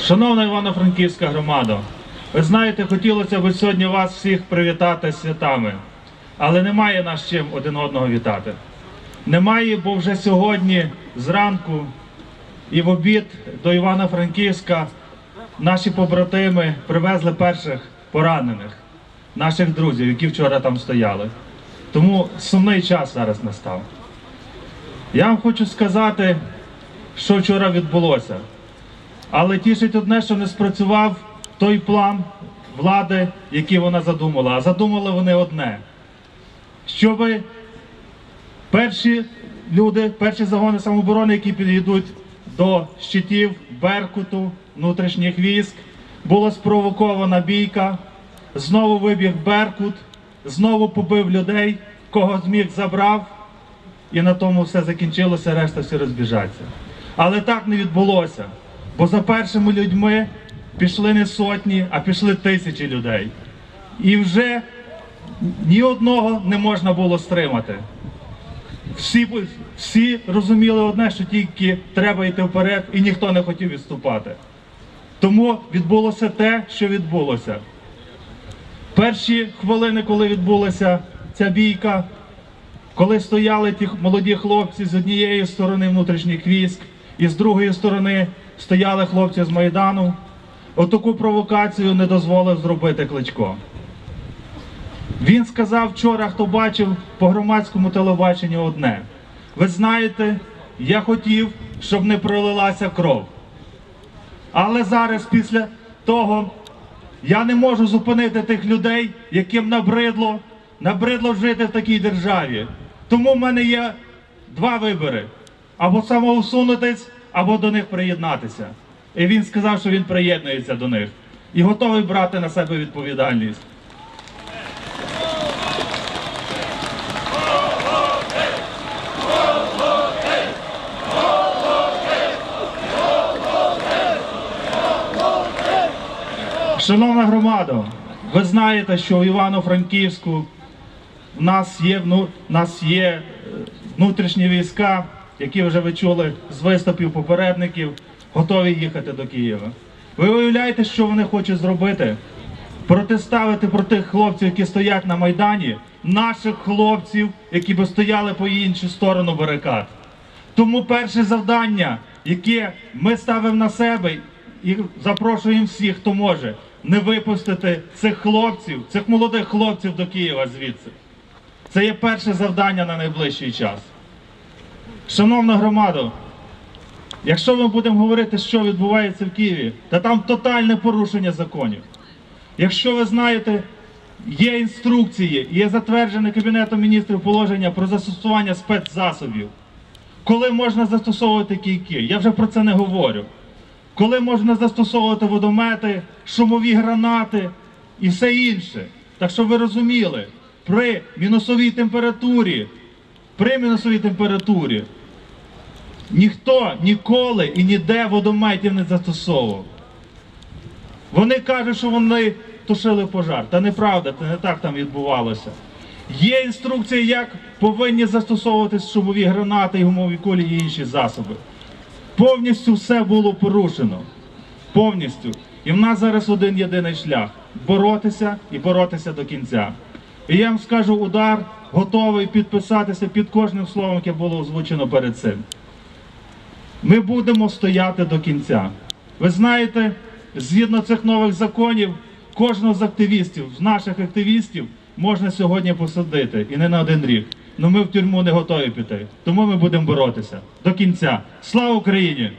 Шановна Івано-Франківська громада, ви знаєте, хотілося б сьогодні вас всіх привітати святами, але немає нас чим один одного вітати. Немає, бо вже сьогодні зранку і в обід до Івано-Франківська наші побратими привезли перших поранених, наших друзів, які вчора там стояли. Тому сумний час зараз настав. Я вам хочу сказати, що вчора відбулося. Але тішить одне, що не спрацював той план влади, який вона задумала. А задумали вони одне. Щоб перші люди, перші загони самооборони, які підійдуть до щитів Беркуту, внутрішніх військ, була спровокована бійка, знову вибіг Беркут, знову побив людей, кого зміг забрав, і на тому все закінчилося, решта всі розбіжаться. Але так не відбулося. Бо за першими людьми пішли не сотні, а пішли тисячі людей. І вже ні одного не можна було стримати. Всі, всі розуміли одне, що тільки треба йти вперед, і ніхто не хотів відступати. Тому відбулося те, що відбулося. Перші хвилини, коли відбулася ця бійка, коли стояли ті молоді хлопці з однієї сторони внутрішніх військ, і з другої сторони стояли хлопці з Майдану, отаку провокацію не дозволив зробити Кличко. Він сказав вчора, хто бачив по громадському телебаченню одне. Ви знаєте, я хотів, щоб не пролилася кров. Але зараз, після того, я не можу зупинити тих людей, яким набридло, набридло жити в такій державі. Тому в мене є два вибори: або самоусунутись, або до них приєднатися. І він сказав, що він приєднується до них і готовий брати на себе відповідальність. Шановна громада, ви знаєте, що в Івано-Франківську в нас є, е, внутрішні війська, які вже ви чули з виступів попередників, готові їхати до Києва. Ви уявляєте, що вони хочуть зробити? Протиставити проти хлопців, які стоять на Майдані, наших хлопців, які би стояли по іншу сторону барикад. Тому перше завдання, яке ми ставимо на себе і запрошуємо всіх, хто може, не випустити цих хлопців, цих молодих хлопців до Києва звідси. Це є перше завдання на найближчий час. Шановна громада, якщо ми будемо говорити, що відбувається в Києві, та там тотальне порушення законів. Якщо ви знаєте, є інструкції, є затверджене Кабінетом міністрів положення про застосування спецзасобів. Коли можна застосовувати кійки? Я вже про це не говорю. Коли можна застосовувати водомети, шумові гранати і все інше. Так що ви розуміли, при мінусовій температурі, при мінусовій температурі ніхто ніколи і ніде водометів не застосовував. Вони кажуть, що вони тушили пожар. Та неправда, це не так там відбувалося. Є інструкція, як повинні застосовуватись шумові гранати, і гумові кулі і інші засоби. Повністю все було порушено. Повністю. І в нас зараз один єдиний шлях боротися і боротися до кінця. І я вам скажу, удар готовий підписатися під кожним словом, яке було озвучено перед цим. Ми будемо стояти до кінця. Ви знаєте, згідно цих нових законів, кожного з активістів, з наших активістів, можна сьогодні посадити і не на один рік. Але ми в тюрму не готові піти. Тому ми будемо боротися до кінця. Слава Україні!